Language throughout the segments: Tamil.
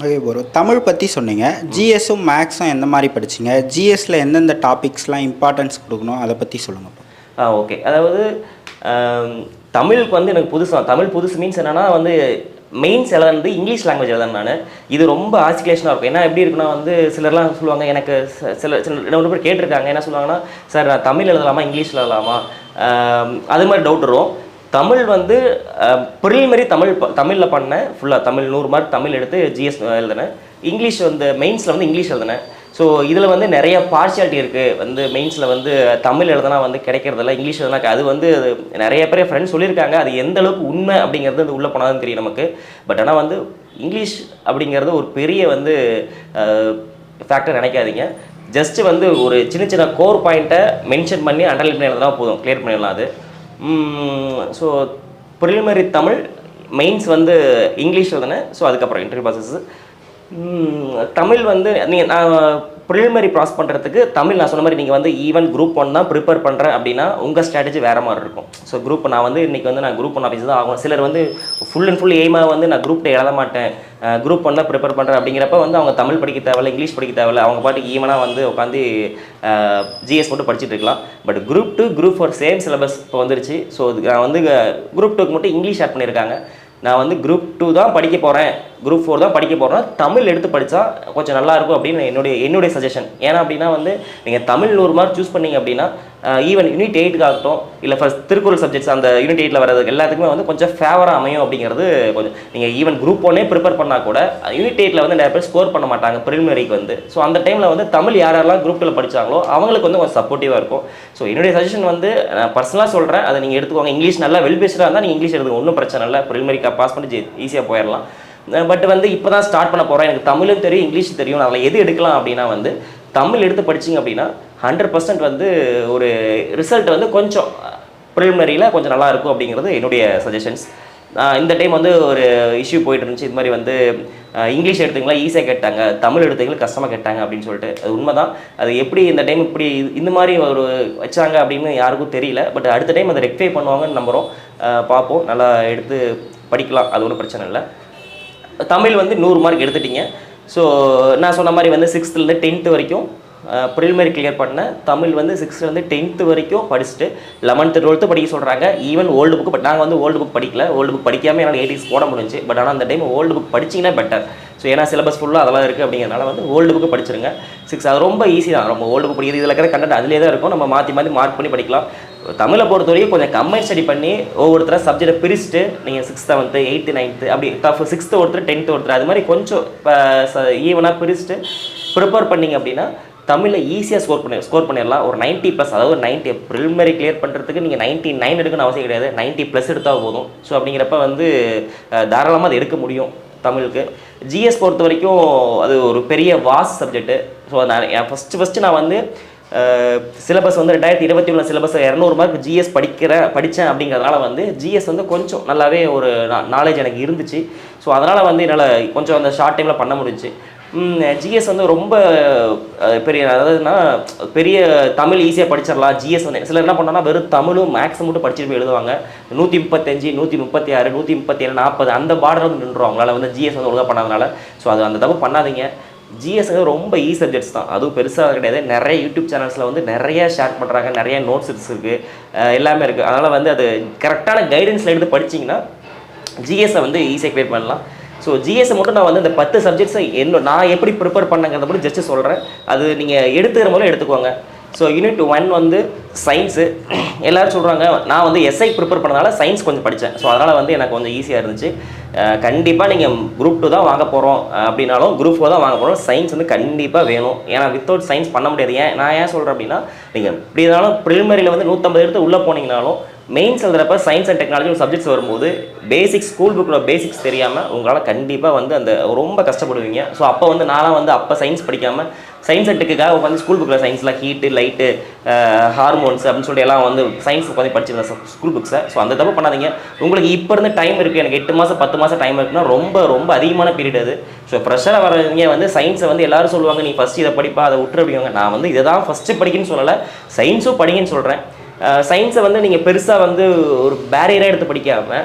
ஓகே ப்ரோ தமிழ் பற்றி சொன்னீங்க. ஜிஎஸும் மேக்ஸும் எந்த மாதிரி படிச்சிங்க? ஜிஎஸ்ல எந்தெந்த டாபிக்ஸ்லாம் இம்பார்ட்டன்ஸ் கொடுக்கணும்? அதை பற்றி சொல்லுங்கள் ஆ ஓகே அதாவது தமிழுக்கு வந்து எனக்கு புதுசு தான் தமிழ் புதுசு மீன்ஸ் என்னன்னா வந்து மெயின்ஸ் எழுதுனது இங்கிலீஷ் லாங்குவேஜ் எழுதுனேன் நான். இது ரொம்ப ஆசிகுலேஷனாக இருக்கும். ஏன்னா எப்படி இருக்குன்னா வந்து சிலர்லாம் சொல்லுவாங்க எனக்கு ச- சில சில ரெண்டு பேர் கேட்டிருக்காங்க. என்ன சொல்லுவாங்கன்னா சார் நான் தமிழ் எழுதலாமா? இங்கிலீஷ் எழுதலாமா? அது மாதிரி டவுட் வரும். தமிழ் வந்து ப்ரிலிமரி தமிழ் தமிழில் பண்ணேன் ஃபுல்லாக தமிழ் நூறு மார்க் தமிழ் எடுத்து ஜிஎஸ் எழுதினேன். இங்கிலீஷ் வந்து மெயின்ஸில் வந்து இங்கிலீஷ் எழுதினேன். ஸோ இதில் வந்து நிறைய பார்ஷியாலிட்டி இருக்குது வந்து மெயின்ஸில் வந்து தமிழ் எழுதுனா வந்து கிடைக்கிறதில்ல இங்கிலீஷ் எழுதுனா அது வந்து நிறைய பேர் ஃப்ரெண்ட்ஸ் சொல்லியிருக்காங்க அது எந்த அளவுக்கு உண்மை அப்படிங்கிறது அது உள்ளே போனாலும் தெரியும் நமக்கு. பட் ஆனால் வந்து இங்கிலீஷ் அப்படிங்கிறது ஒரு பெரிய வந்து ஃபேக்டர் நினைக்காதீங்க. ஜஸ்ட்டு வந்து ஒரு சின்ன சின்ன கோர் பாயிண்ட்டை மென்ஷன் பண்ணி அண்டர்லைன் பண்ணி எழுதுனா போதும். கிளியர் பண்ணிடலாம் அது. ஸோ ப்ரிலிமரி தமிழ் மெயின்ஸ் வந்து இங்கிலீஷ் தானே? ஸோ அதுக்கப்புறம் இன்டர்வியூ ப்ராசஸ் தமிழ் வந்து நீங்கள் நான் ப்ரிலிமரி ப்ராஸ் பண்ணுறதுக்கு தமிழ் நான் சொன்ன மாதிரி நீங்கள் வந்து ஈவன் குரூப் ஒன் தான் ப்ரிப்பேர் பண்ணுறேன் அப்படின்னா உங்கள் ஸ்ட்ராட்டஜி வேறு மாதிரி இருக்கும். ஸோ குரூப் நான் வந்து இன்றைக்கி வந்து நான் குரூப் ஒன் ஆஃபீஸ் தான் ஆகும் சிலர் வந்து ஃபுல் அண்ட் ஃபுல் எய்மாக வந்து நான் குரூப் எழுத மாட்டேன். குரூப் ஒன் தான் ப்ரிப்பேர் பண்ணுறேன் அப்படிங்கிறப்ப வந்து அவங்க தமிழ் படிக்க தேவையில்ல இங்கிலீஷ் படிக்க தேவையில்ல. அவங்க பாட்டுக்கு ஈவனாக வந்து உட்காந்து ஜிஎஸ் மட்டும் படிச்சுட்டு இருக்கலாம். But group two group four same syllabus இப்போ வந்துருச்சு. ஸோ நான் வந்து குரூப் டூக்கு மட்டும் இங்கிலீஷ் ஆட் பண்ணியிருக்காங்க. நான் வந்து குரூப் டூ தான் படிக்க போகிறேன் குரூப் ஃபோர் தான் படிக்க போகிறேன் தமிழ் எடுத்து படித்தா கொஞ்சம் நல்லாயிருக்கும் அப்படின்னு என்னுடைய என்னுடைய சஜஷன் ஏன்னா அப்படின்னா வந்து நீங்கள் தமிழ் ஒரு மாதிரி சூஸ் பண்ணிங்க அப்படின்னா ஈவன் யூனிட் எயிட்டுக்கு ஆகட்டும் இல்லை ஃபர்ஸ்ட் திருக்குறள் சப்ஜெக்ட்ஸ் அந்த யூனிட் எயிட்டில் வரது எல்லாத்துக்குமே வந்து கொஞ்சம் ஃபேவராக அமையும் அப்படிங்கிறது கொஞ்சம். நீங்கள் ஈவன் குரூப் ஒன்னே ப்ரிப்பேர் பண்ணால் கூட யூனிட் எயிட்டில் வந்து நிறைய பேர் ஸ்கோர் பண்ண மாட்டாங்க ப்ரிலிமினரிக்கு வந்து. ஸோ அந்த டைமில் வந்து தமிழ் யார் யாரெல்லாம் குரூப் டூவில் படிச்சாங்களோ அவங்களுக்கு வந்து கொஞ்சம் சப்போர்ட்டிவாக இருக்கும். ஸோ என்னுடைய சஜஷன் வந்து நான் பர்சனலாக சொல்கிறேன் அதை நீங்கள் எடுத்துக்கோங்க. இங்கிலீஷ் நல்லா வெல் பேஸ்டாக இருந்தால் நீங்கள் இங்கிலீஷ் எடுத்துக்கோங்க ஒன்றும் பிரச்சனை இல்லை. ப்ரிலிமினரிக்கு பாஸ் பண்ணி ஈஸியாக போயிடலாம். பட் வந்து இப்போ தான் ஸ்டார்ட் பண்ண போகிறேன் எனக்கு தமிழும் தெரியும் இங்கிலீஷ் தெரியும். அதில் எது எடுக்கலாம் அப்படின்னா வந்து தமிழ் எடுத்து படிச்சீங்க அப்படின்னா ஹண்ட்ரட் பர்சன்ட் வந்து ஒரு ரிசல்ட் வந்து கொஞ்சம் ப்ரிலிமினரியில் கொஞ்சம் நல்லா இருக்கும் அப்படிங்கிறது என்னுடைய சஜஷன்ஸ் இந்த டைம் வந்து ஒரு இஷ்யூ போயிட்டு இருந்துச்சு. இது மாதிரி வந்து இங்கிலீஷ் எடுத்தீங்களா? ஈஸியாக கேட்டாங்க. தமிழ் எடுத்தீங்களா? கஷ்டமாக கேட்டாங்க அப்படின்னு சொல்லிட்டு. அது உண்மைதான். அது எப்படி இந்த டைம் இப்படி இந்த மாதிரி ஒரு வச்சாங்க அப்படின்னு யாருக்கும் தெரியல. பட் அடுத்த டைம் அதை ரெக்டிஃபை பண்ணுவாங்கன்னு நம்புகிறோம் பார்ப்போம். நல்லா எடுத்து படிக்கலாம். அது ஒன்றும் பிரச்சனை இல்லை. தமிழ் வந்து நூறு மார்க் எடுத்துட்டீங்க. ஸோ நான் சொன்ன மாதிரி வந்து சிக்ஸ்த்துலேருந்து டென்த்து வரைக்கும் ப்ரிலிமரி கிளியர் பண்ணேன் தமிழ் வந்து சிக்ஸ்த்துலேருந்து டென்த்து வரைக்கும் படிச்சுட்டு லெவன்த்து டுவெல்த்து படிக்க சொல்கிறாங்க ஈவன் ஓல்டு புக் பட் நாங்கள் வந்து ஓல்டு புக் படிக்கல. ஓல்டு புக் படிக்காமல் என்னால் எயிட்டிஸ் போட முடிஞ்சு பட் ஆனால் அந்த டைம் ஓல்டு புக் படிச்சிங்கன்னா பெட்டர் ஸோ ஏன்னா சிலபஸ் ஃபுல்லாக அதெல்லாம் இருக்குது அப்படிங்கிறனால வந்து ஓல்டு புக்கு படிச்சிருங்க. சிக்ஸ் அது ரொம்ப ஈஸி தான். ரொம்ப ஓல்டு புக் படிக்கிறது இதில் இருக்கிற கண்டென்ட் அதிலே தான் இருக்கும். நம்ம மாற்றி மாற்றி மார்க் பண்ணி படிக்கலாம். தமிழை பொறுத்த வரைக்கும் கொஞ்சம் கம்பைன் ஸ்டடி பண்ணி ஒவ்வொருத்தர சப்ஜெக்டை பிரிச்சுட்டு நீங்கள் சிக்ஸ்த் செவன்த்து எயித்து நைன்த்து அப்படி டஃப் சிக்ஸ்த்து ஒருத்தர் டென்த்து ஒருத்தர் அது மாதிரி கொஞ்சம் ஈவனாக பிரிச்சுட்டு ப்ரிப்பேர் பண்ணீங்க அப்படின்னா தமிழில் ஈஸியாக ஸ்கோர் பண்ணி ஸ்கோர் பண்ணிடலாம். ஒரு 90 ப்ளஸ் அதாவது நைன்ட்டி ப்ரிலிமரி கிளியர் பண்ணுறதுக்கு நீங்கள் நைன்ட்டி நைன் எடுக்கணும்னு அவசியம் கிடையாது. 90 ப்ளஸ் எடுத்தால் போதும். ஸோ அப்படிங்கிறப்ப வந்து தாராளமாக அதை எடுக்க முடியும் தமிழுக்கு. ஜிஎஸ் பொறுத்த வரைக்கும் அது ஒரு பெரிய வாஸ் சப்ஜெக்ட்டு ஸோ நான் ஃபஸ்ட்டு ஃபஸ்ட்டு நான் வந்து சிலபஸ் வந்து ரெண்டாயிரத்தி இருபத்தி ஒன்று சிலபஸ் இரநூறு மார்க் ஜிஎஸ் படிக்கிற படித்தேன் அப்படிங்கிறதுனால வந்து ஜிஎஸ் வந்து கொஞ்சம் நல்லாவே ஒரு நாலேஜ் எனக்கு இருந்துச்சு. ஸோ அதனால் வந்து என்னால் கொஞ்சம் அந்த ஷார்ட் டைமில் பண்ண முடிஞ்சு ஜிஎஸ் வந்து ரொம்ப பெரிய அதாவதுன்னா பெரிய தமிழ் ஈஸியாக படிச்சிடலாம். ஜிஎஸ் வந்து சிலர் என்ன பண்ணாங்கன்னா வெறும் தமிழும் மேக்ஸ் மட்டும் படிச்சுட்டு போய் எழுதுவாங்க. நூற்றி முப்பத்தஞ்சு நூற்றி முப்பத்தி ஆறு நூற்றி முப்பத்தி ஏழு நாற்பது அந்த பார்டர் வந்து நின்றுரும். அவங்களால வந்து ஜிஎஸ் வந்து ஒழுங்காக பண்ணாதனால. ஸோ அது அந்த தப்பு பண்ணாதீங்க. ஜிஎஸ் வந்து ரொம்ப ஈ சப்ஜெக்ட்ஸ் தான். அதுவும் பெருசாக கிடையாது. நிறைய யூடியூப் சேனல்ஸில் வந்து நிறைய ஷேர் பண்ணுறாங்க நிறைய நோட்ஸ் இருக்குது எல்லாமே இருக்குது அதனால் வந்து அது கரெக்டான கைடன்ஸில் எடுத்து படிச்சிங்கன்னா ஜிஎஸ்ஸை வந்து ஈஸியாக கிளியர் பண்ணலாம். ஸோ ஜிஎஸ்ஸை மட்டும் நான் வந்து இந்த பத்து சப்ஜெக்ட்ஸை என்ன நான் எப்படி ப்ரிப்பேர் பண்ணங்கிறத மட்டும் ஜஸ்ட் சொல்கிறேன் அது நீங்கள் எடுத்துக்கிற போல எடுத்துக்கோங்க. ஸோ யூனிட் ஒன் வந்து சயின்ஸு எல்லோரும் சொல்கிறாங்க நான் வந்து எஸ்ஐ ப்ரிப்பேர் பண்ணதால சயின்ஸ் கொஞ்சம் படித்தேன் ஸோ அதனால் வந்து எனக்கு கொஞ்சம் ஈஸியாக இருந்துச்சு. கண்டிப்பாக நீங்கள் குரூப் டூ தான் வாங்க போகிறோம் அப்படின்னாலும் குரூப் ஃபோர் தான் வாங்க போகிறோம் சயின்ஸ் வந்து கண்டிப்பாக வேணும். ஏன்னா வித்தவுட் சயின்ஸ் பண்ண முடியாது. ஏன் நான் ஏன் சொல்கிறேன் அப்படின்னா நீங்கள் எப்படி இருந்தாலும் ப்ரிலிமரியில் வந்து நூற்றம்பது எடுத்து உள்ளே போனீங்கனாலும் மெயின்ஸ் எழுதுறப்ப சயின்ஸ் அண்ட் டெக்னாலஜி சப்ஜெக்ட்ஸ் வரும்போது பேசிக்ஸ் ஸ்கூல் புக்கில் பேசிக்ஸ் தெரியாமல் உங்களால் கண்டிப்பாக வந்து அந்த ரொம்ப கஷ்டப்படுவீங்க. ஸோ அப்போ வந்து நானும் வந்து அப்போ சயின்ஸ் படிக்காமல் சயின்ஸ் அண்ட்டுக்காக உட்காந்து ஸ்கூல் புக்கில் சயின்ஸில் ஹீட்டு லைட்டு ஹார்மோன்ஸ் அப்படின்னு சொல்லிட்டு எல்லாம் வந்து சயின்ஸ் உட்காந்து படிச்சிருந்தேன் ஸ்கூல் புக்ஸை ஸோ அந்த தப்பு பண்ணாதீங்க. உங்களுக்கு இப்போ இருந்து டைம் இருக்குது எனக்கு எட்டு மாதம் பத்து மாதம் டைம் இருக்குன்னா ரொம்ப ரொம்ப அதிகமான பீரியட் அது. ஸோ ப்ரெஷராக வரவங்க வந்து சயின்ஸை வந்து எல்லோரும் சொல்லுவாங்க நீ ஃபஸ்ட் இதை படிப்பா அதை விட்டுரு அப்படிங்க நான் வந்து இதை தான் ஃபஸ்ட்டு படிக்கணும்னு சொல்லலை சயின்ஸும் படிங்கன்னு சொல்கிறேன் சயின்ஸை வந்து நீங்கள் பெருசாக வந்து ஒரு பேரியராக எடுத்து படிக்காமல்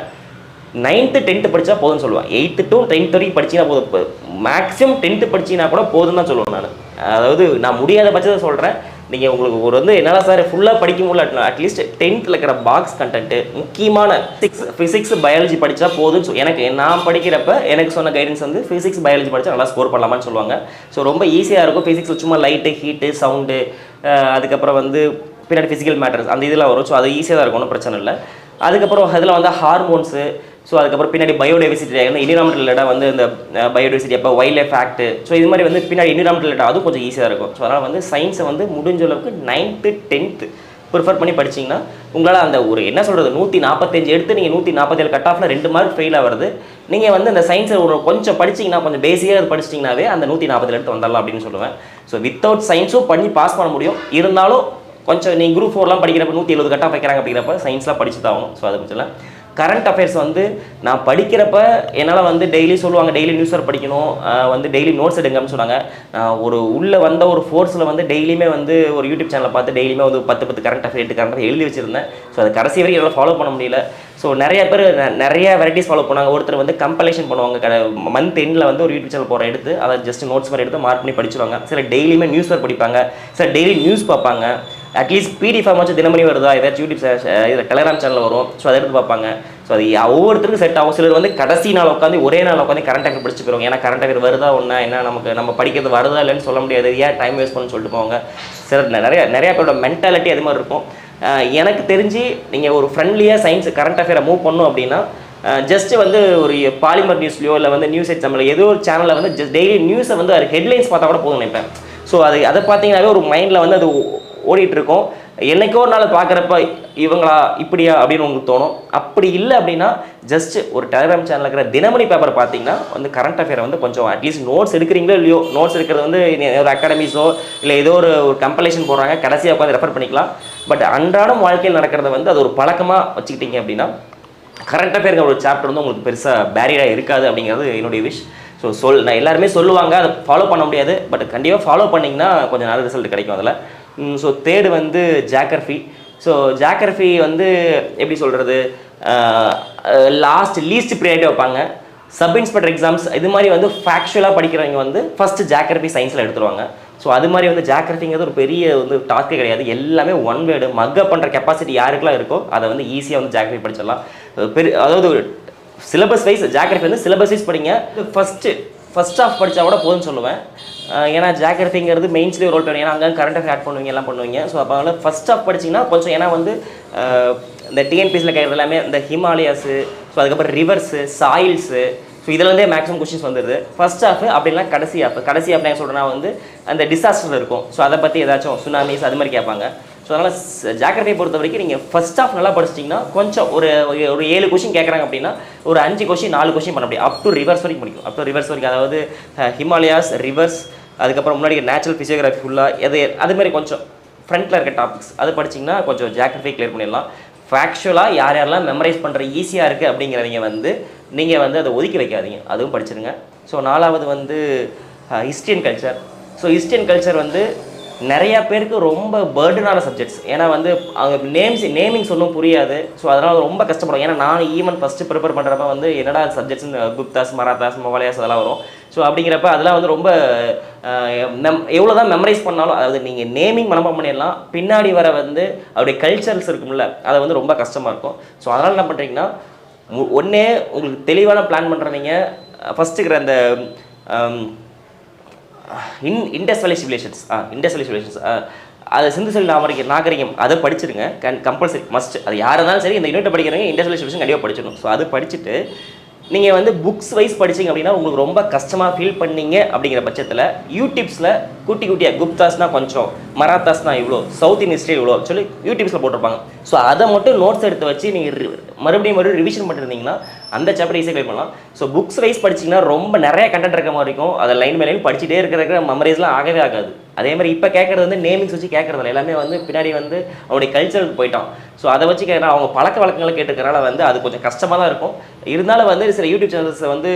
நைன்த்து டென்த்து படித்தா போதும்னு சொல்லுவேன் எயித்து டு டென்த் வரைக்கும் படிச்சிங்கன்னா போதும். மேக்ஸிமம் டென்த்து படிச்சிங்கன்னா கூட போதும் தான் சொல்லுவேன் நான். அதாவது நான் முடியாத பட்சத்தை சொல்கிறேன் நீங்கள் உங்களுக்கு ஒரு வந்து என்னால் சார் ஃபுல்லாக படிக்க முடியல அட்லீஸ்ட் டென்த்தில் இருக்கிற பாக்ஸ் கண்டென்ட்டு முக்கியமான சிக்ஸ் ஃபிசிக்ஸ் பயாலஜி படித்தா போதும்னு சொல் எனக்கு நான் படிக்கிறப்ப எனக்கு சொன்ன கைடன்ஸ் வந்து ஃபிசிக்ஸ் பயாலஜி படித்தா நல்லா ஸ்கோர் பண்ணலாமான்னு சொல்லுவாங்க. ஸோ ரொம்ப ஈஸியாக இருக்கும். ஃபிசிக்ஸ் சும்மா லைட்டு ஹீட்டு சவுண்டு அதுக்கப்புறம் வந்து பின்னாடி ஃபிசிக்கல் மேட்டர்ஸ் அந்த இதெல்லாம் வரும். ஸோ அது ஈஸியாக தான் இருக்கும். ஒன்றும் பிரச்சனை இல்லை. அதுக்கப்புறம் அதில் வந்து ஹார்மோன்ஸு ஸோ அதுக்கப்புறம் பின்னாடி பயோடைவர்சிட்டி வந்து என்விரான்மெண்டல் ரிலேட்டாக வந்து இந்த பயோடைவர்சிட்டி அப்போ வைல்ட் லைஃப் ஆக்ட் ஸோ இது மாதிரி வந்து பின்னாடி என்விரான்மெண்டல் ரிலேட்டாக அதுவும் கொஞ்சம் ஈஸியாக இருக்கும். ஸோ அதனால் வந்து சயின்ஸை வந்து முடிஞ்ச அளவுக்கு நைன்த்து டென்த்து ப்ரிஃபர் பண்ணி படிச்சீங்கன்னா உங்களால் அந்த ஒரு என்ன சொல்கிறது நூற்றி நாற்பத்தஞ்சு எடுத்து நீங்கள் நூற்றி நாற்பத்தேழு கட் ஆஃபில் ரெண்டு மார்க் ஃபெயில் ஆகிறது நீங்கள் வந்து அந்த சயின்ஸை ஒரு கொஞ்சம் படிச்சிங்கன்னா கொஞ்சம் பேசிக்காக அது படிச்சிட்டிங்கனாவே அந்த நூற்றி நாற்பது எடுத்து வந்துடலாம் அப்படின்னு சொல்லுவேன். ஸோ வித்தவுட் சயின்ஸும் பண்ணி பாஸ் பண்ண முடியும். இருந்தாலும் கொஞ்சம் நீ குரூப் ஃபோர்லாம் படிக்கிறப்ப நூற்றி எழுபது கட்டாக வைக்கிறாங்க அப்படிங்கிறப்ப சயின்ஸ்லாம் படிச்சு தான் ஸோ அது பற்றிலாம். கரண்ட் அஃபேர்ஸ் வந்து நான் படிக்கிறப்ப என்னால் வந்து டெய்லி சொல்லுவாங்க டெய்லி நியூஸ் பேப்பர் படிக்கணும். வந்து டெய்லி நோட்ஸ் எடுங்கன்னு சொன்னாங்க. நான் ஒரு உள்ளே வந்த ஒரு ஃபோர்ஸில் வந்து டெய்லியுமே வந்து ஒரு யூடியூப் சேனலை பார்த்து டெய்லியுமே வந்து பத்து பத்து கரண்ட் அஃபேர் எட்டு கரண்ட் அஃபேர் எழுதி வச்சுருந்தேன். ஸோ அது கடைசி வரைக்கும் என்னால் ஃபாலோ பண்ண முடியல. ஸோ நிறைய பேர் நிறைய வெரைட்டிஸ் ஃபாலோ பண்ணாங்க. ஒருத்தர் வந்து கம்பலேஷன் பண்ணுவாங்க. மந்த் எண்டில் வந்து ஒரு யூடியூப் சேனல் போகிற எடுத்து அதை ஜஸ்ட் நோட்ஸ் மாதிரி எடுத்து மார்க் பண்ணி படிச்சிருவாங்க. சில டெய்லியுமே நியூஸ் பேப்பர் படிப்பாங்க. சில டெய்லி நியூஸ் பார்ப்பாங்க. அட்லீஸ்ட் பிடி ஃபார்ம் வச்சு தினமணி வருதா? ஏதாச்சும் யூடியூப் இதில் டெலகிராம் சேனல் வரும். ஸோ அதை எடுத்து பார்ப்பாங்க. ஸோ அது ஒவ்வொருத்தருக்கும் செட் ஆகும். சிலர் வந்து கடைசி நாள் உட்காந்து ஒரே நாள் உட்காந்து கரண்ட் அஃபேர் படிச்சு போயிருவாங்க. ஏன்னா கரண்ட் அஃபேர் வருதா ஒன்றா என்ன நமக்கு நம்ம படிக்கிறது வருதா இல்லைன்னு சொல்ல முடியாது. ஏன் டைம் வேஸ்ட் பண்ணு சொல்லிட்டு போவாங்க. சிலர் நிறைய நிறைய பேரோட மென்டாலிட்டி அது மாதிரி இருக்கும். எனக்கு தெரிஞ்சு நீங்கள் ஒரு ஃப்ரெண்ட்லியாக சயின்ஸ் கரண்ட் அஃபேரை மூவ் பண்ணும் அப்படின்னா ஜஸ்ட் வந்து ஒரு பாலிமர் நியூஸ்லையோ இல்லை வந்து நியூஸ் எக்ஸாம்பிள் ஏதோ ஒரு சேனலில் வந்து ஜஸ்ட் டெய்லி நியூஸை வந்து அது ஹெட்லைன்ஸ் பார்த்தா கூட போதும் நினைப்பேன். ஸோ அது அதை பார்த்தீங்கன்னாவே ஒரு மைண்டில் வந்து அது ஓ- ஓடிட்டு என்னைக்கோ ஒரு நாள் பார்க்குறப்ப இவங்களா இப்படியா அப்படின்னு உங்களுக்கு தோணும். அப்படி இல்லை அப்படின்னா ஜஸ்ட் ஒரு டெலிகிராம் சேனலில் இருக்கிற தினமணி பேப்பர் பார்த்தீங்கன்னா வந்து கரண்ட் அஃபேர் வந்து கொஞ்சம் அட்லீஸ்ட் நோட்ஸ் எடுக்கிறீங்களோ இல்லையோ நோட்ஸ் எடுக்கிறது வந்து ஒரு அகாடமிஸோ இல்லை ஏதோ ஒரு ஒரு கம்பலேஷன் போடுறாங்க கடைசியாக உட்காந்து ரெஃபர் பண்ணிக்கலாம். பட் அன்றாடம் வாழ்க்கையில் நடக்கிறத வந்து அது ஒரு பழக்கமாக வச்சுக்கிட்டீங்க அப்படின்னா கரண்ட் அஃபேருங்கிற ஒரு சாப்டர் வந்து உங்களுக்கு பெருசாக பேரியராக இருக்காது அப்படிங்கிறது என்னுடைய விஷ் ஸோ சொல் நான் எல்லாருமே சொல்லுவாங்க அதை ஃபாலோ பண்ண முடியாது. பட் கண்டிப்பாக ஃபாலோ பண்ணிங்கன்னா கொஞ்சம் நல்ல ரிசல்ட் கிடைக்கும் அதில். ஸோ தேர்டு வந்து ஜாக்கர்ஃபி ஸோ ஜாக்கர்ஃபி வந்து எப்படி சொல்கிறது லாஸ்ட் லீஸ்ட் ப்ரியாரிட்டி வைப்பாங்க. சப் இன்ஸ்பெக்டர் எக்ஸாம்ஸ் இது மாதிரி வந்து ஃபேக்சுவலாக படிக்கிறவங்க வந்து ஃபஸ்ட்டு ஜாக்கிரபி சயின்ஸில் எடுத்துருவாங்க. ஸோ அது மாதிரி வந்து ஜாக்கிரபிங்கிறது ஒரு பெரிய வந்து டாஸ்க்கே கிடையாது. எல்லாமே ஒன் வேர்டு மக்கப் பண்ணுற கெப்பாசிட்டி யாருக்கெல்லாம் இருக்கோ அதை வந்து ஈஸியாக வந்து ஜாக்கிரபி படிச்சிடலாம். பெரிய அதாவது சிலபஸ் வைஸ் ஜாக்கிரபி வந்து சிலபஸ் வைஸ் படிங்க ஃபஸ்ட்டு ஃபர்ஸ்ட் ஆஃப் படித்தா கூட போதும்னு சொல்லுவேன். அஹ் ஏன்னா ஜாக்கிரதைங்கிறது மெயின்ஸ்லேயே ரோல் பண்ணி ஏன்னா அங்கே கரண்ட் அஃபேர் ஆட் பண்ணுவீங்க எல்லாம் பண்ணுவீங்க. ஸோ அப்போ அதனால் ஃபர்ஸ்ட் ஆஃப் படிச்சிங்கன்னா கொஞ்சம் ஏன்னா வந்து இந்த டிஎன்பிஎஸ்சியில் கேட்குறது எல்லாமே இந்த ஹிமாலயாஸு ஸோ அதுக்கப்புறம் ரிவர்ஸு சாயில்ஸு ஸோ இதுலேருந்தே மேக்ஸிமம் கொஷின்ஸ் வந்துடுது ஃபர்ஸ்ட் ஆஃப் அப்படிலாம் கடைசி ஆஃப் கடைசி ஆஃப் நான் சொல்கிறேன்னா வந்து அந்த டிசாஸ்டர் இருக்கும். ஸோ அதை பற்றி ஏதாச்சும் சுனாமிஸ் அது மாதிரி கேட்பாங்க. ஸோ அதனால் ஜாக்கிரதையை பொறுத்த வரைக்கும் நீங்கள் ஃபர்ஸ்ட் ஆஃப் நல்லா படிச்சிட்டிங்கன்னா கொஞ்சம் ஒரு ஒரு- ஏழு கொஷின் கேட்குறாங்க அப்படின்னா ஒரு அஞ்சு கொஷின் நாலு கொஷின் பண்ண முடியும். அப் டு ரிவர்ஸ் வரைக்கும் முடிக்கும். அப் டு ரிவர்ஸ் வரைக்கும். அதாவது ஹிமாலயாஸ் ரிவர்ஸ் அதுக்கப்புறம் முன்னாடி நேச்சுரல் ஃபிசியோகிராஃபி ஃபுல்லாக எது அது மாதிரி கொஞ்சம் ஃப்ரண்ட்டில் இருக்க டாபிக்ஸ் அது படிச்சிங்கன்னா கொஞ்சம் ஜாக்கிரதை கிளியர் பண்ணிடலாம். ஃபேக்சுவலாக யார் யாரெல்லாம் மெமரைஸ் பண்ணுற ஈஸியாக இருக்குது அப்படிங்கிறவங்க வந்து நீங்கள் வந்து அதை ஒதுக்கி வைக்காதீங்க. அதுவும் படிச்சிருங்க. ஸோ நாலாவது வந்து history and culture so history and culture வந்து நிறையா பேருக்கு ரொம்ப பேர்டனான சப்ஜெக்ட்ஸ் ஏன்னா வந்து அவங்க நேம்ஸ் நேமிங்ஸ் ஒன்றும் புரியாது. ஸோ அதனால் ரொம்ப கஷ்டப்படும். ஏன்னா நான் ஈவன் ஃபஸ்ட்டு ப்ரிப்பேர் பண்ணுறப்ப வந்து என்னடா சப்ஜெக்ட்ஸ் குப்தாஸ் மராத்தாஸ் மொவாலியாஸ் அதெல்லாம் வரும். ஸோ அப்படிங்கிறப்ப அதெல்லாம் வந்து ரொம்ப நம் எவ்வளோ தான் மெமரைஸ் பண்ணாலும் அதாவது நீங்கள் நேமிங் மனப்பாடம் பண்ணிடலாம். பின்னாடி வர வந்து அவருடைய கல்ச்சர்ஸ் இருக்கும்ல அதை வந்து ரொம்ப கஷ்டமாக இருக்கும். ஸோ அதனால் என்ன பண்ணுறீங்கன்னா ஒன்றே உங்களுக்கு தெளிவான பிளான் பண்ணுறீங்க ஃபஸ்ட்டு இருக்கிற அந்த இன் இண்டஸ் வேலி சிவிலேஷன்ஸ் ஆ இண்டஸ் வேலி சிவிலேஷன்ஸ் அது சிந்து செல் நாகரிகம் நாகரிகம் அதை படிச்சிருங்க. கன் கம்பல்சரி மஸ்ட் அது யாராக இருந்தாலும் சரி இந்த யூனிட்டை படிக்கிறவங்க இண்டஸ்ட்ரியல் சிவிலேஷன் கண்டிப்பாக படிச்சிடணும். ஸோ அது படிச்சுட்டு நீங்கள் வந்து புக்ஸ் வைஸ் படிச்சீங்க அப்படின்னா உங்களுக்கு ரொம்ப கஷ்டமாக ஃபீல் பண்ணீங்க அப்படிங்கிற பட்சத்தில் யூடியூப்ஸில் குட்டி குட்டியாக குப்தாஸ்னால் கொஞ்சம் மராத்தாஸ்னால் இவ்வளோ சவுத் இந்தியன் ஹிஸ்ட்ரி இவ்வளோ சொல்லி யூடியூப்ஸில் போட்டிருப்பாங்க. ஸோ அதை மட்டும் நோட்ஸ் எடுத்து வச்சு நீங்கள் மறுபடியும் மறுபடியும் ரிவிஷன் பண்ணிருந்தீங்கன்னா அந்த சாப்டர் ஈஸியாக கிளியர் பண்ணலாம். ஸோ புக்ஸ் வைஸ் படிச்சீங்கன்னா ரொம்ப நிறைய கண்டென்ட் இருக்க மாதிரி இருக்கும். அதை லைன் பை லைன் படிச்சுட்டே இருக்கிற மெமரிஸ்லாம் ஆகவே ஆகாது. அதே மாதிரி இப்போ கேட்குறது வந்து நேமிங்ஸ் வச்சு கேட்குறதில்ல எல்லாமே வந்து பின்னாடி வந்து அவனுடைய கல்ச்சருக்கு போயிட்டான் ஸோ அதை வச்சு கேட்குறா அவங்க பழக்க வழக்கங்களை கேட்டுக்கிறனால வந்து அது கொஞ்சம் கஷ்டமாக தான் இருக்கும். இருந்தாலும் வந்து சில யூடியூப் சேனல்ஸை வந்து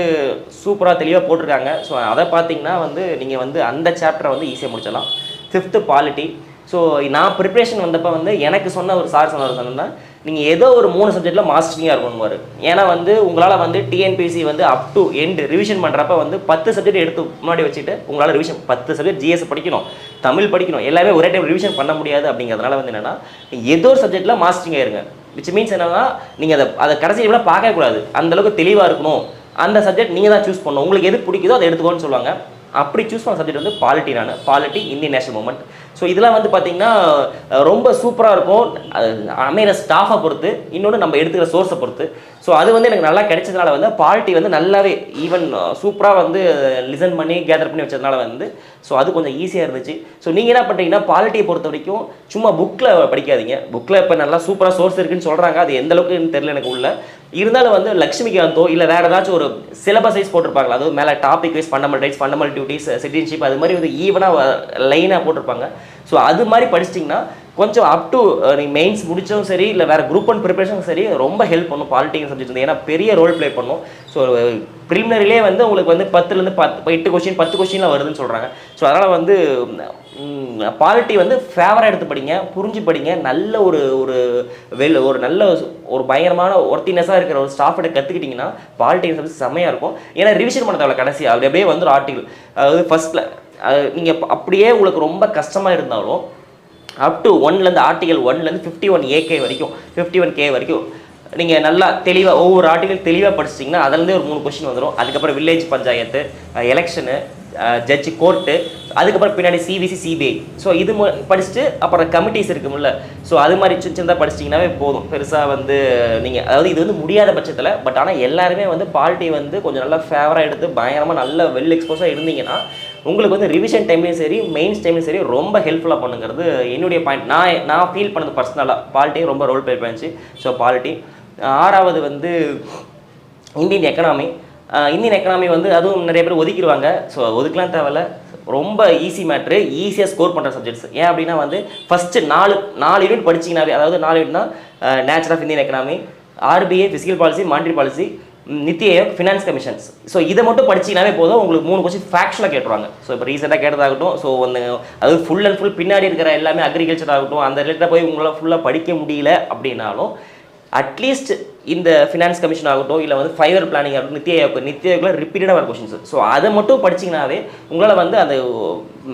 சூப்பராக தெளிவாக போட்டிருக்காங்க. ஸோ அதை பார்த்தீங்கன்னா வந்து நீங்கள் வந்து அந்த சாப்டரை வந்து ஈஸியாக முடிச்சிடலாம். ஃபிஃப்த்து பாலிட்டி ஸோ நான் ப்ரிப்ரேஷன் வந்தப்போ வந்து எனக்கு சொன்ன ஒரு சார் சொன்ன ஒரு சொன்னா நீங்கள் ஏதோ ஒரு மூணு சப்ஜெக்ட்டில் மாஸ்டரிங்காக இருக்கணும்வாரு ஏன்னா வந்து உங்களால் வந்து டிஎன்பிசி வந்து அப் டு எண்டு ரிவிஷன் பண்ணுறப்ப வந்து பத்து சப்ஜெக்ட் எடுத்து முன்னாடி வச்சுட்டு உங்களால் ரிவிஷன் பத்து சப்ஜெக்ட் ஜிஎஸ் படிக்கணும் தமிழ் படிக்கணும் எல்லாமே ஒரே டைம் ரிவிஷன் பண்ண முடியாது அப்படிங்கிறதுனால வந்து என்னென்னா ஏதோ ஒரு சப்ஜெக்ட்டில் மாஸ்டரிங் ஆயிருங்க. விச் மீன்ஸ் என்னன்னா நீங்கள் அதை அதை கடைசி கூட பார்க்கவே கூடாது. தெளிவாக இருக்கணும். அந்த சப்ஜெக்ட் நீங்கள் தான் சூஸ் பண்ணணும். உங்களுக்கு எது பிடிக்குதோ அதை எடுத்துக்கோன்னு சொல்லுவாங்க. அப்படி சூஸ் பண்ண சப்ஜெக்ட் வந்து பாலிட்டி நான். Polity Indian national movement so இதெல்லாம் வந்து பார்த்தீங்கன்னா ரொம்ப சூப்பராக இருக்கும். அது அமைகிற ஸ்டாஃபை பொறுத்து இன்னொன்று நம்ம எடுத்துக்கிற சோர்ஸை பொறுத்து. ஸோ அது வந்து எனக்கு நல்லா கிடைச்சதுனால வந்து பாலிட்டி வந்து நல்லாவே ஈவன் சூப்பராக வந்து லிசன் பண்ணி கேதர் பண்ணி வச்சதுனால வந்து ஸோ அது கொஞ்சம் ஈஸியாக இருந்துச்சு. ஸோ நீங்கள் என்ன பண்ணுறீங்கன்னா பாலிட்டியை பொறுத்த வரைக்கும் சும்மா புக்கில் படிக்காதீங்க. புக்கில் இப்போ நல்லா சூப்பராக சோர்ஸ் இருக்குன்னு சொல்கிறாங்க அது எந்த அளவுக்குன்னு தெரியல எனக்கு உள்ள. இருந்தாலும் வந்து லக்ஷ்மிகாந்தோ இல்லை வேறு ஏதாச்சும் ஒரு சிலபஸ் வைஸ் போட்டிருப்பாங்களா? அதாவது மேலே topic wise fundamental rights fundamental duties citizenship அது மாதிரி வந்து ஈவனாக லைனாக போட்டிருப்பாங்க. ஸோ அது மாதிரி படிச்சிட்டிங்கன்னா கொஞ்சம் அப் டு நீங்கள் மெயின்ஸ் முடிச்சதும் சரி இல்லை வேறு குரூப் ஒன் ப்ரிப்பரேஷனும் சரி ரொம்ப ஹெல்ப் பண்ணும் பாலிட்டிக்கல் சப்ஜெக்ட் வந்து. ஏன்னா பெரிய ரோல் ப்ளே பண்ணும். ஸோ ப்ரிலிமினரிலே வந்து உங்களுக்கு வந்து பத்துலேருந்து பத்து எட்டு கொஸ்டின் பத்து கொஸ்டின்லாம் வருதுன்னு சொல்கிறாங்க ஸோ அதனால் வந்து பாலிட்டி வந்து ஃபேவராக எடுத்து படிங்க புரிஞ்சு படிங்க. நல்ல ஒரு ஒரு வெல் ஒரு நல்ல ஒரு பயங்கரமான ஒர்த்தினஸாக இருக்கிற ஒரு ஸ்டாஃப்கிட்ட கற்றுக்கிட்டிங்கன்னா பாலிட்டி சப்ஜெக்ட் செம்மையாக இருக்கும். ஏன்னா ரிவிஷன் பண்ண தேவை கடைசி அது அப்படியே வந்து ஒரு ஆர்டிகல் அதாவது ஃபஸ்ட்டில் நீங்கள் அப்படியே உங்களுக்கு ரொம்ப கஷ்டமாக இருந்தாலும் அப் டு ஒன்லேருந்து ஆர்டிகல் ஒன்லேருந்து ஃபிஃப்டி ஒன் ஏகே வரைக்கும் ஃபிஃப்டி ஒன் கே வரைக்கும் நீங்கள் நல்லா தெளிவாக ஒவ்வொரு ஆர்டிகல் தெளிவாக படிச்சிட்டிங்கன்னா அதுலேருந்து ஒரு மூணு கொஸ்டின் வந்துடும் அதுக்கப்புறம் village panchayat election judge court அதுக்கப்புறம் பின்னாடி சிபிசி சிபிஐ ஸோ இது படிச்சுட்டு அப்புறம் கமிட்டிஸ் இருக்கும்ல. ஸோ அது மாதிரி சின்ன சின்னதாக படிச்சிட்டிங்கனாவே போதும். பெருசாக வந்து நீங்கள் அதாவது இது வந்து முடியாத பட்சத்தில் பட் ஆனால் எல்லாருமே வந்து பாலிட்டி வந்து கொஞ்சம் நல்லா ஃபேவராக எடுத்து பயங்கரமாக நல்ல வெல் எக்ஸ்போஸாக இருந்தீங்கன்னா உங்களுக்கு வந்து ரிவிஷன் டைம்லையும் சரி மெயின்ஸ் டைம்லையும் சரி ரொம்ப ஹெல்ப்ஃபுல்லாக பண்ணுங்கிறது என்னுடைய பாயிண்ட் நான் நான் ஃபீல் பண்ணது பர்சனலாக பாலிட்டியும் ரொம்ப ரோல் ப்ளே பண்ணிச்சு. ஸோ பாலிட்டி ஆறாவது வந்து இந்தியன் எக்கனாமி இந்தியன் எக்கனாமி வந்து அதுவும் நிறைய பேர் ஒதுக்கிடுவாங்க. ஸோ ஒதுக்கலாம் தேவையில்ல. ரொம்ப ஈஸி மேட்ரு ஈஸியாக ஸ்கோர் பண்ணுற சப்ஜெக்ட்ஸ் ஏன் அப்படின்னா வந்து ஃபஸ்ட்டு நாலு நாலு யூனிட் படிச்சிங்கனாவே அதாவது நாலு யூனிட்னா nature of Indian economy RBI fiscal policy monetary policy Niti Aayog finance commissions so இதை மட்டும் படிச்சீங்கனாவே போதும் உங்களுக்கு மூணு கொஸ்டின் ஃபேக்ஷனாக கேட்டுருவாங்க. ஸோ இப்போ ரீசெண்டாக கேட்டதாகட்டும் ஸோ வந்து அது ஃபுல் அண்ட் ஃபுல் பின்னாடி இருக்கிற எல்லாமே அக்ரிகல்ச்சர் ஆகட்டும் அந்த ரிலேட்டடாக போய் உங்களால் ஃபுல்லாக படிக்க முடியல அப்படின்னாலும் அட்லீஸ்ட் இந்த ஃபினான்ஸ் கமிஷன் ஆகட்டும் இல்லை வந்து ஃபைவர் பிளானிங் ஆகட்டும் நித்திய ஆயோக் நித்திய ஆயோக்கில் ரிப்பீட்டடாக வர கொஷின்ஸ் ஸோ அதை மட்டும் படிச்சிங்கனாவே உங்களால் வந்து அந்த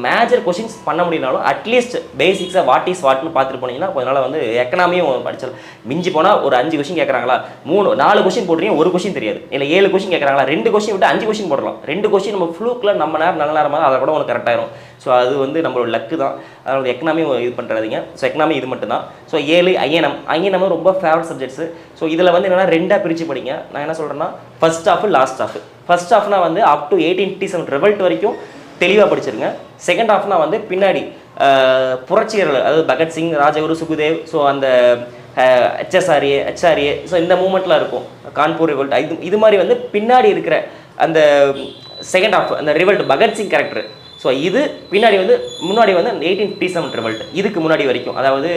மேஜர் கொஷின்ஸ் பண்ண முடியினாலும் அட்லீஸ்ட் பேசிக்ஸாக வாட் இஸ் வாட்னு பார்த்துட்டு போனீங்கன்னா கொஞ்ச நாள் வந்து எக்கனாமியும் படிச்சிடலாம் மிஞ்சி போனால் ஒரு அஞ்சு கொஷின் கேட்குறாங்களா மூணு நாலு கொஷின் போட்டுறீங்க ஒரு கொஷின் தெரியாது. இல்லை ஏழு கொஷின் கேட்குறாங்களா ரெண்டு கொஷின் விட்டு அஞ்சு கொஷின் போடலாம். ரெண்டு கொஷின் நம்ம ஃப்ளூக்கில் நம்ம நேரம் நல்ல நேரமாக அதை கூட உனக்கு கரெக்டாயிரும் ஸோ அது வந்து நம்மளோட லக்கு தான். அதோட எக்கனாமி இது பண்ணுறாதீங்க ஸோ எக்கனாமி இது மட்டும் தான் ஸோ ஏழு ஐஎன்எம் ஐஎன்எம் ரொம்ப ஃபேவரட் சப்ஜெக்ட்ஸு ஸோ இதில் வந்து என்னென்னா ரெண்டாக பிரித்து படிங்க நான் என்ன சொல்கிறேன்னா first half last half first ஹாஃப்னா வந்து அப் டு எயிட்டீன் டி செவன் ரிவல்ட் வரைக்கும் தெளிவாக படிச்சிருங்க. செகண்ட் ஹாஃப்னா வந்து பின்னாடி புரட்சியர்கள் அதாவது பகத்சிங் ராஜகுரு சுகுதேவ் ஸோ அந்த ஹெச்எஸ்ஆர்ஏ ஹெச்ஆர்ஏ ஸோ இந்த மூமெண்ட்லாம் இருக்கும். கான்பூர் ரிவல்ட் இது இது மாதிரி வந்து பின்னாடி இருக்கிற அந்த செகண்ட் ஹாஃப் அந்த ரிவல்ட் பகத்சிங் கேரக்டர் ஸோ இது பின்னாடி வந்து முன்னாடி வந்து எயிட்டீன் ஃபிஃப்டி செவன் ரிவல்ட் இதுக்கு முன்னாடி வரைக்கும். அதாவது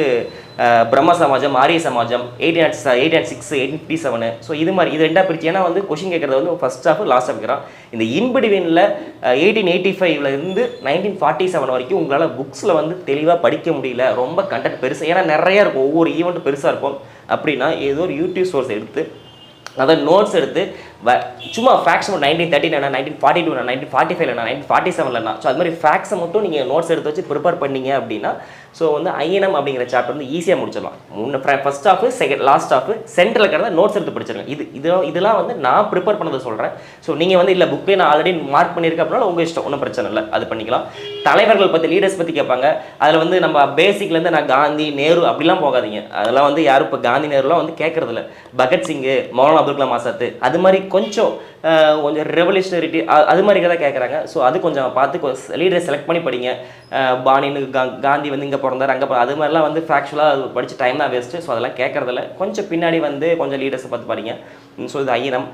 Brahma Samajam Arya Samajam eighteen at eight and six eighteen fifty seven so இது மாதிரி இது ரெண்டாக பிரிச்சு. ஏன்னா வந்து கொஷின் கேட்குறது வந்து ஃபர்ஸ்ட் ஆஃப் லாஸ்ட் வைக்கிறான் இந்த இன்பிடிவினில் எயிட்டீன் எயிட்டி ஃபைவ்ல இருந்து நைன்டீன் ஃபார்ட்டி செவன் வரைக்கும் உங்களால் புக்ஸில் வந்து தெளிவாக படிக்க முடியல. ரொம்ப கண்டென்ட் பெருசு ஏன்னா நிறைய இருக்கும். ஒவ்வொரு ஈவெண்ட்டும் பெருசாக இருக்கும். அப்படின்னா ஏதோ ஒரு யூடியூப் சோர்ஸ் எடுத்து அதாவது நோட்ஸ் எடுத்து வ சும்மா facts nineteen thirty nine nineteen forty two nineteen forty ஃபைவ்ல நைன்டீன் ஃபார்ட்டி செவன்லண்ணா ஸோ அது மாதிரி ஃபேக்ஸை மட்டும் நீங்கள் நோட்ஸ் எடுத்து வச்சு ப்ரிப்பேர் பண்ணீங்க அப்படின்னா ஸோ வந்து ஐஎன்எம் அப்படிங்கிற சாப்டர் வந்து ஈஸியாக முடிச்சிடலாம். முன்ன first half second last half சென்டரில் இருக்கிறத நோட்ஸ் எடுத்து படிச்சிருங்க. இது இது இதெல்லாம் வந்து நான் ப்ரிப்பேர் பண்ணதை சொல்கிறேன் ஸோ நீங்கள் வந்து இல்லை புக்கே நான் ஆல்ரெடி மார்க் பண்ணியிருக்கேன் அப்படின்னா உங்கள் இஷ்டம். ஒன்றும் பிரச்சனை இல்லை. அது பண்ணிக்கலாம். தலைவர்கள் பற்றி லீடர்ஸ் பற்றி கேட்பாங்க. அதில் வந்து நம்ம பேசிக்லேருந்து நான் காந்தி நேரு அப்படிலாம் போகாதீங்க. அதெல்லாம் வந்து யாரும் இப்போ காந்தி நேருலாம் வந்து கேட்கறதில்ல. பகத்சிங்கு மௌலானா அப்துல் கலாம் ஆசாத்து அது மாதிரி கொஞ்சம் கொஞ்சம் ரெவல்யூஷனரிட்டி அது மாதிரி தான் கேட்குறாங்க ஸோ அது கொஞ்சம் பார்த்து லீடரை செலக்ட் பண்ணி படிங்க. அஹ், பாணின்னு கா- காந்தி வந்து இங்கே பிறந்தார் அங்கே அது மாதிரிலாம் வந்து ஃபேக்சுவலாக படித்து டைம் தான் வேஸ்ட்டு ஸோ அதெல்லாம் கேட்குறதில்ல கொஞ்சம் பின்னாடி வந்து கொஞ்சம் லீடர்ஸை பார்த்து படிங்க. ஸோ இது ஐயனம்.